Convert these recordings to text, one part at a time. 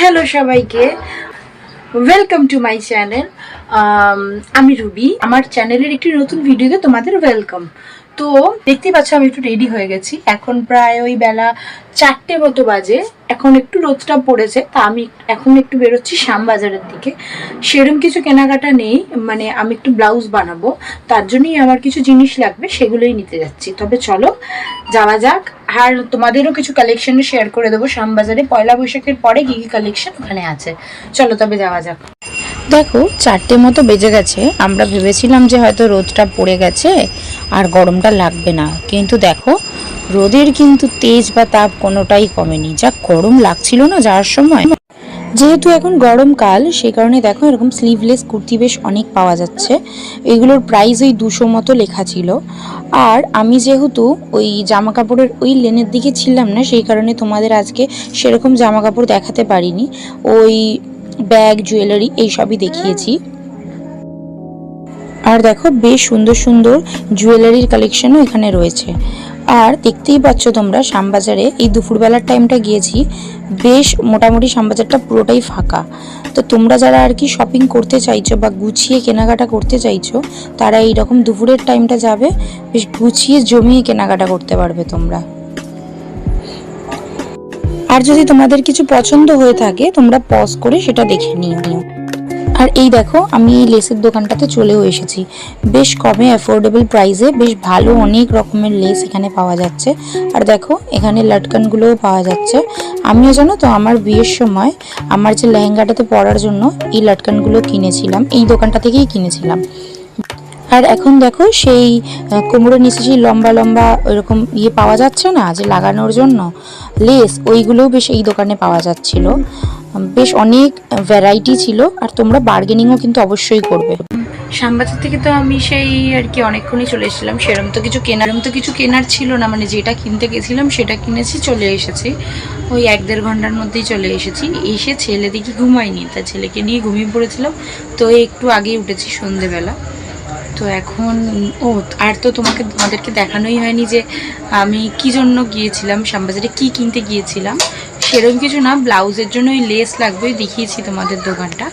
Hello সবাইকে। Welcome to my channel আমি Ruby. আমার চ্যানেলের একটি নতুন ভিডিওতে তোমাদের ওয়েলকাম তো দেখতেই পাচ্ছ, আমি একটু রেডি হয়ে গেছি। এখন প্রায় ওই বেলা চারটে মতো বাজে। এখন একটু রোদটা পড়েছে, তা আমি এখন একটু বেরোচ্ছি শ্যামবাজারের দিকে। সেরম কিছু কেনাকাটা নেই মানে আমি একটু ব্লাউজ বানাবো। তার জন্যই আমার কিছু জিনিস লাগবে, সেগুলোই নিতে যাচ্ছি। তবে চলো, যাওয়া যাক। আর তোমাদেরও কিছু কালেকশন শেয়ার করে দেবো। শ্যামবাজারে পয়লা বৈশাখের পরে কি কি কালেকশন ওখানে আছে। চলো তবে যাওয়া যাক। দেখো, চারটে মতো বেজে গেছে। আমরা ভেবেছিলাম যে হয়তো রোদটা পড়ে গেছে আর গরমটা লাগবে না। কিন্তু দেখো, রোদের কিন্তু তেজ বা তাপ কোনোটাই কমেনি। যা গরম লাগছিল না যাওয়ার সময়। যেহেতু এখন গরমকাল সেই কারণে দেখো এরকম স্লিভলেস কুর্তি বেশ অনেক পাওয়া যাচ্ছে। এগুলোর প্রাইস ওই দুশো মতো লেখা ছিল। আর আমি যেহেতু ওই জামা কাপড়ের ওই লেনের দিকে ছিলাম না, সেই কারণে তোমাদের আজকে সেরকম জামা কাপড় দেখাতে পারিনি। ওই ব্যাগ, জুয়েলারি এইসবই দেখিয়েছি। আর দেখো, বেশ সুন্দর সুন্দর জুয়েলারির কালেকশনও এখানে রয়েছে। আর দেখতেই পাচ্ছ তোমরা, শ্যামবাজারে এই দুপুরবেলার টাইমটা গিয়েছি, বেশ মোটামুটি শ্যামবাজারটা পুরোটাই ফাঁকা। তো তোমরা যারা আর কি শপিং করতে চাইছো বা গুছিয়ে কেনাকাটা করতে চাইছো, তারা এইরকম দুপুরের টাইমটা যাবে, বেশ গুছিয়ে জমিয়ে কেনাকাটা করতে পারবে তোমরা। আর যদি তোমাদের কিছু পছন্দ হয়ে থাকে, তোমরা পজ করে সেটা দেখে নিও। আর এই দেখো, আমি এই লেসের দোকানটাতে চলেও এসেছি। বেশ কমে অ্যাফোর্ডেবল প্রাইসে বেশ ভালো অনেক রকমের লেস এখানে পাওয়া যাচ্ছে। আর দেখো, এখানে লাটকানগুলোও পাওয়া যাচ্ছে। আমিও জানো তো, আমার বিয়ের সময় আমার যে লেহেঙ্গাটাতে পরার জন্য এই লাটকানগুলো কিনেছিলাম। এই দোকানটা থেকেই কিনেছিলাম। আর এখন দেখো সেই কোমরের নিচে সেই লম্বা লম্বা ওইরকম ইয়ে পাওয়া যাচ্ছে না যে লাগানোর জন্য। লেস, ওইগুলোও বেশ এই দোকানে পাওয়া যাচ্ছিল। বেশ অনেক ভ্যারাইটি ছিল আর তোমরা বার্গেনিংও কিন্তু অবশ্যই করবে। শ্যামবাজার থেকে তো আমি সেই আর কি অনেকক্ষণই চলে এসেছিলাম। সেরম তো কিছু কেনার তো কিছু কেনার ছিল না। মানে যেটা কিনতে গেছিলাম সেটা কিনেছি, চলে এসেছি। ওই এক দেড় ঘণ্টার মধ্যেই চলে এসেছি। এসে ছেলে দেখি ঘুমাইনি তা ছেলেকে নিয়ে ঘুমিয়ে পড়েছিলাম। তো একটু আগেই উঠেছি সন্ধেবেলা। তো এখন ও, আর তো তোমাকে, তোমাদেরকে দেখানোই হয়নি যে আমি কি জন্য গিয়েছিলাম শ্যামবাজারে, কি কিনতে গিয়েছিলাম। সেরকম কিছু না, ব্লাউজের জন্য ওই লেস লাগবে দেখিয়েছি তোমাদের দোকানটা।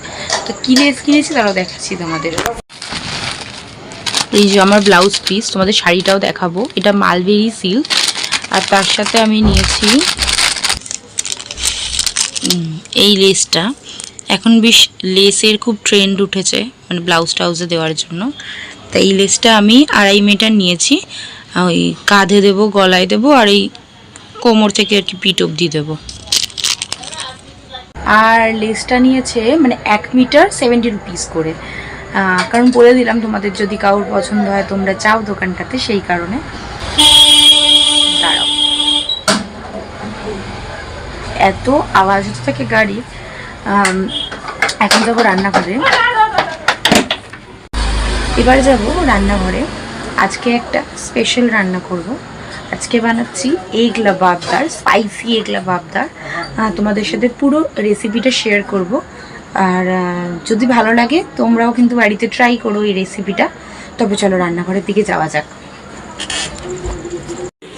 তো কি লেস কিনেছি তারাও দেখাচ্ছি তোমাদের। এই যে আমার ব্লাউজ পিস তোমাদের শাড়িটাও দেখাবো। এটা মালবেরি সিল্ক আর তার সাথে আমি নিয়েছি এই লেসটা। এখন বেশ লেসের খুব ট্রেন্ড উঠেছে মানে ব্লাউজ টাউজে দেওয়ার জন্য। তাই এই লেসটা আমি আড়াই মিটার নিয়েছি। ওই কাঁধে দেবো, গলায় দেবো, আর এই কোমর থেকে আর কি পিট অবধি দেবো। আর লেসটা নিয়েছে মানে এক মিটার সেভেন্টি রুপিস করে। কারণ বলে দিলাম তোমাদের যদি কারোর পছন্দ হয়, তোমরা চাও দোকানটাতে সেই কারণে। দাঁড়াও। এত আওয়াজ থাকে গাড়ি এখন যাব রান্নাঘরে। এবার যাব রান্নাঘরে। আজকে একটা স্পেশাল রান্না করব। আজকে বানাচ্ছি egg lababdar spicy egg lababdar আহ, তোমাদের সাথে পুরো রেসিপিটা শেয়ার করব। আর যদি ভালো লাগে তোমরাও কিন্তু বাড়িতে ট্রাই করো এই রেসিপিটা তবে চলো রান্নাঘরের দিকে যাওয়া যাক।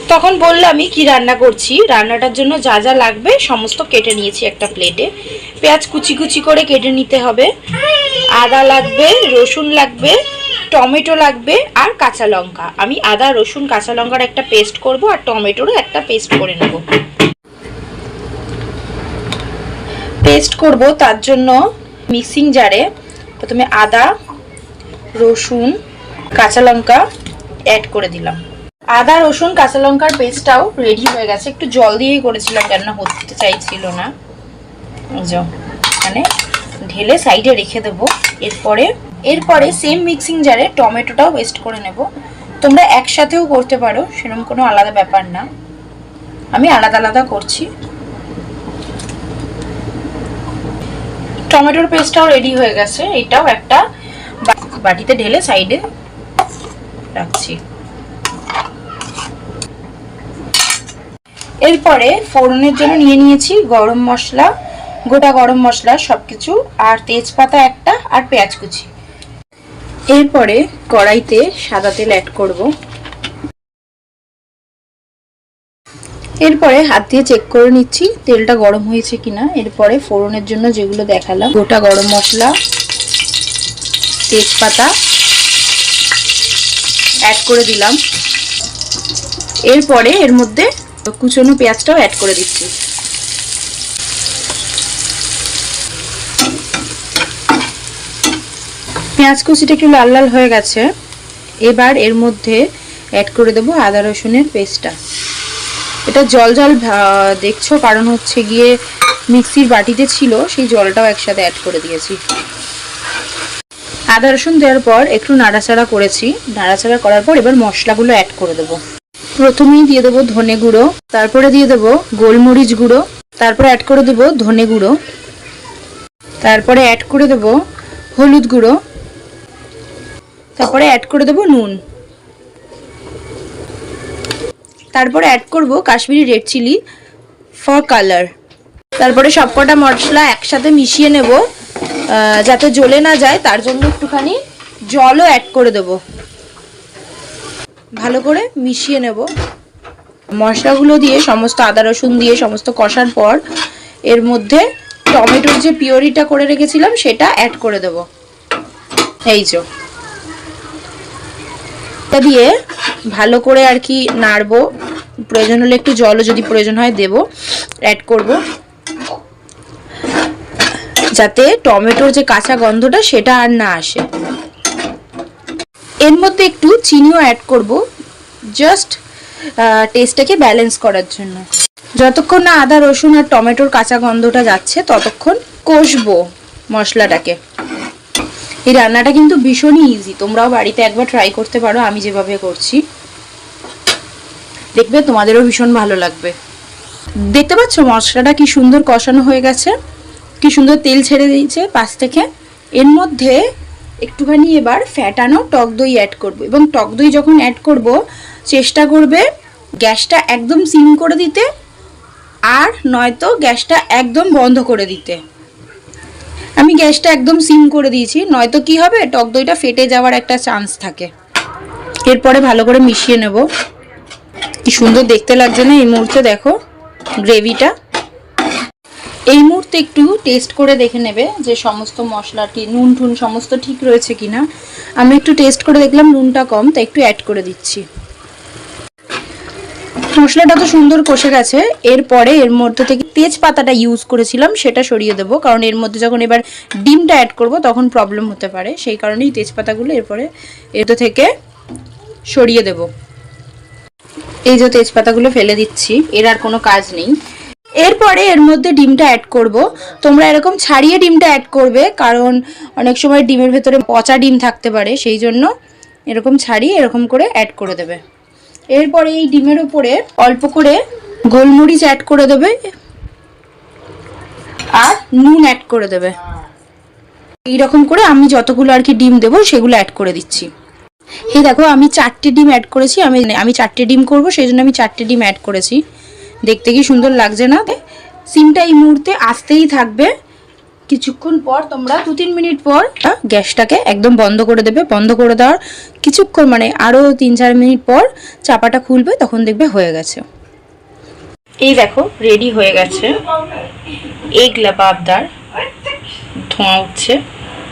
তখন বলল আমি কি রান্না করছি। রান্নাটার জন্য যা যা লাগবে সমস্ত কেটে নিয়েছি একটা প্লেটে পেঁয়াজ কুচি কুচি করে কেটে নিতে হবে। আদা লাগবে রসুন লাগবে টমেটো লাগবে আর কাঁচা লঙ্কা। আমি আদা, রসুন, কাঁচা লঙ্কার একটা পেস্ট করব আর টমেটোরও একটা পেস্ট করে নেব। পেস্ট করব তার জন্য মিক্সিং জারে প্রথমে আদা, রসুন, কাঁচা লঙ্কা অ্যাড করে দিলাম। আদা, রসুন, কাঁচা লঙ্কার পেস্টটাও রেডি হয়ে গেছে। একটু জল দিয়েই করেছিলাম, কেননা হতে চাইছিল না। মানে ঢেলে সাইডে রেখে দেবো। এরপরে এরপরে সেম মিক্সিং জারে টমেটোটাও পেস্ট করে নেব। তোমরা একসাথেও করতে পারো সেরকম কোনো আলাদা ব্যাপার না। আমি আলাদা আলাদা করছি। টমেটোর পেস্টটাও রেডি হয়ে গেছে। এটাও একটা বাটিতে ঢেলে সাইডে রাখছি। এরপরে ফোড়নের জন্য নিয়ে নিয়েছি গরম মশলা, গোটা গরম মশলা সবকিছু, আর তেজপাতা একটা, আর পেঁয়াজ কুচি। এরপরে কড়াইতে সাদা তেল অ্যাড করব। এরপরে হাত দিয়ে চেক করে নিচ্ছি, তেলটা গরম হয়েছে কিনা। এরপরে ফোড়নের জন্য যেগুলো দেখালাম, গোটা গরম মশলা, তেজপাতা অ্যাড করে দিলাম। এরপরে এর মধ্যে কুচনো পেঁয়াজটাও অ্যাড করে দিচ্ছি। পেঁয়াজ কুচিটা একটু লাল লাল হয়ে গেছে। এবার এর মধ্যে অ্যাড করে দেবো আদা রসুনের পেস্টটা এটা জল জল দেখছ? কারণ হচ্ছে গিয়ে মিক্সির বাটিতে ছিল, সেই জলটাও একসাথে অ্যাড করে দিয়েছি। আদা রসুন দেওয়ার পর একটু নাড়াচাড়া করেছি। নাড়াচাড়া করার পর এবার মশলাগুলো অ্যাড করে দেবো। প্রথমেই দিয়ে দেবো ধনে গুঁড়ো, তারপরে দিয়ে দেবো গোলমরিচ গুঁড়ো, তারপরে অ্যাড করে দেবো ধনে গুঁড়ো, তারপরে অ্যাড করে দেবো হলুদ গুঁড়ো তারপরে অ্যাড করে দেবো নুন। তারপরে অ্যাড করব Kashmiri red chilli for colour তারপরে সবকটা মশলা একসাথে মিশিয়ে নেব যাতে জ্বলে না যায়, তার জন্য একটুখানি জলও অ্যাড করে দেব। ভালো করে মিশিয়ে নেব। মশলাগুলো দিয়ে সমস্ত আদা, রসুন দিয়ে সমস্ত কষার পর এর মধ্যে টমেটোর যে পিওরিটা করে রেখেছিলাম, সেটা অ্যাড করে দেব। এই যে। এটা দিয়ে ভালো করে আর কি নাড়বো। প্রয়োজন হলে একটু জলও যদি প্রয়োজন হয় দেব অ্যাড করব। যাতে টমেটোর যে কাঁচা গন্ধটা সেটা আর না আসে। এর মধ্যে একটু চিনিও অ্যাড করব জাস্ট টেস্টটাকে ব্যালেন্স করার জন্য। যতক্ষণ না আদা, রসুন আর টমেটোর কাঁচা গন্ধটা যাচ্ছে, ততক্ষণ কষবো মশলাটাকে। এই রান্নাটা কিন্তু ভীষণই ইজি তোমরাও বাড়িতে একবার ট্রাই করতে পারো, আমি যেভাবে করছি। দেখবে তোমাদেরও ভীষণ ভালো লাগবে। দেখতে পাচ্ছ মশলাটা কি সুন্দর কষানো হয়ে গেছে? কি সুন্দর তেল ছেড়ে দিয়েছে পাশ থেকে। এর মধ্যে একটুখানি এবার ফ্যাটানো টক দই অ্যাড করব এবং টক দই যখন অ্যাড করব, চেষ্টা করবে গ্যাসটা একদম সিম করে দিতে আর নয়তো গ্যাসটা একদম বন্ধ করে দিতে। আমি গ্যাসটা একদম সিম করে দিয়েছি, নয়তো কি হবে, টক দইটা ফেটে যাওয়ার একটা চান্স থাকে। এরপরে ভালো করে মিশিয়ে নেব। কি সুন্দর দেখতে লাগছে না এই মুহূর্তে, দেখো গ্রেভিটা এই মুহূর্তে একটু টেস্ট করে দেখে নেবে যে সমস্ত মশলাটি নুন টুন সমস্ত ঠিক রয়েছে কিনা। আমি একটু টেস্ট করে দেখলাম নুনটা কম, তাই একটু অ্যাড করে দিচ্ছি। মশলাটা তো সুন্দর কষে গেছে। এরপরে এর মধ্যে থেকে তেজপাতাটা ইউজ করেছিলাম, সেটা সরিয়ে দেবো। কারণ এর মধ্যে যখন এবার ডিমটা অ্যাড করব, তখন প্রবলেম হতে পারে। সেই কারণেই তেজপাতাগুলো এরপরে এতে থেকে সরিয়ে দেব। এই যে তেজপাতাগুলো ফেলে দিচ্ছি, এর আর কোনো কাজ নেই। এরপরে এর মধ্যে ডিমটা অ্যাড করব। তোমরা এরকম ছাড়িয়ে ডিমটা অ্যাড করবে, কারণ অনেক সময় ডিমের ভেতরে পচা ডিম থাকতে পারে, সেই জন্য এরকম ছাড়িয়ে এরকম করে অ্যাড করে দেবে। এরপরে এই ডিমের উপরে অল্প করে গোলমরিচ অ্যাড করে দেবে আর নুন অ্যাড করে দেবে। এইরকম করে আমি যতগুলো আর কি ডিম দেবো সেগুলো অ্যাড করে দিচ্ছি। হে দেখো, আমি চারটে ডিম অ্যাড করেছি। আমি আমি চারটে ডিম করব সেই জন্য আমি চারটে ডিম অ্যাড করেছি। দেখতে কি সুন্দর লাগছে না? সিমটা এই মুহূর্তে আসতেই থাকবে। কিছুক্ষণ পর তোমরা দু তিন মিনিট পর গ্যাসটাকে একদম বন্ধ করে দেবে। বন্ধ করে দেওয়ার কিছুক্ষণ মানে আরও তিন চার মিনিট পর চাপাটা খুলবে তখন দেখবে হয়ে গেছে। এই দেখো রেডি হয়ে গেছে। এগ লাবাবদার। ধোঁয়া উঠছে।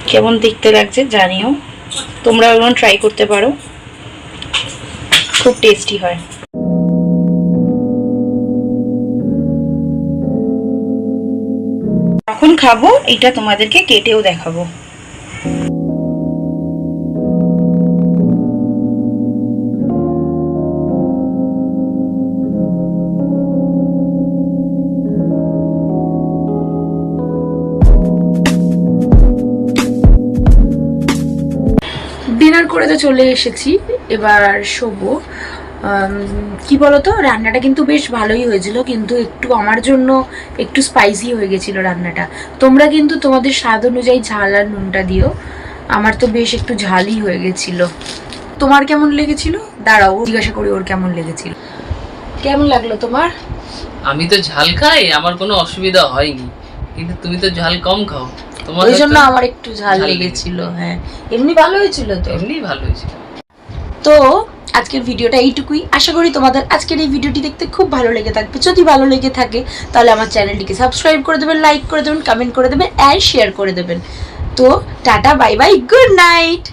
কেমন দেখতে লাগছে জানিও। তোমরা এমন ট্রাই করতে পারো। খুব টেস্টি হয়। যখন খাব এটা তোমাদেরকে কেটেও দেখাবো। ডিনার করে তো চলে এসেছি এবার শোবো। কি বলতো? রান্নাটা কিন্তু বেশ ভালোই হয়েছিল কিন্তু একটু আমার জন্য একটু স্পাইসি হয়ে গেছিল রান্নাটা। তোমরা কিন্তু তোমাদের স্বাদ অনুযায়ী ঝাল আর নুনটা দিও। আমার তো বেশ একটু ঝালই হয়ে গেছিল। তোমার কেমন লেগেছিল? দাঁড়াও জিজ্ঞাসা করি ওর কেমন লেগেছিল। কেমন লাগল তোমার? আমি তো ঝাল খাই আমার কোনো অসুবিধা হয়নি। কিন্তু তুমি তো ঝাল কম খাও। তোমার ওই জন্য আমার একটু ঝাল ঝাল লেগেছিল হ্যাঁ। এমনি ভালো হয়েছিল তো? এমনি ভালো হয়েছিল। তো আজকের ভিডিওটা এইটুকুই। আশা করি তোমাদের আজকের এই ভিডিওটি দেখতে খুব ভালো লেগে থাকবে। যদি ভালো লেগে থাকে তাহলে আমার চ্যানেলটিকে সাবস্ক্রাইব করে দেবেন লাইক করে দেবেন কমেন্ট করে দেবেন অ্যান্ড শেয়ার করে দেবেন। তো tata bye bye good night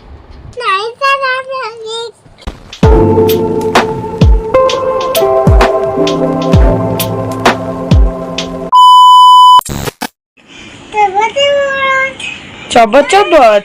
চবত চবত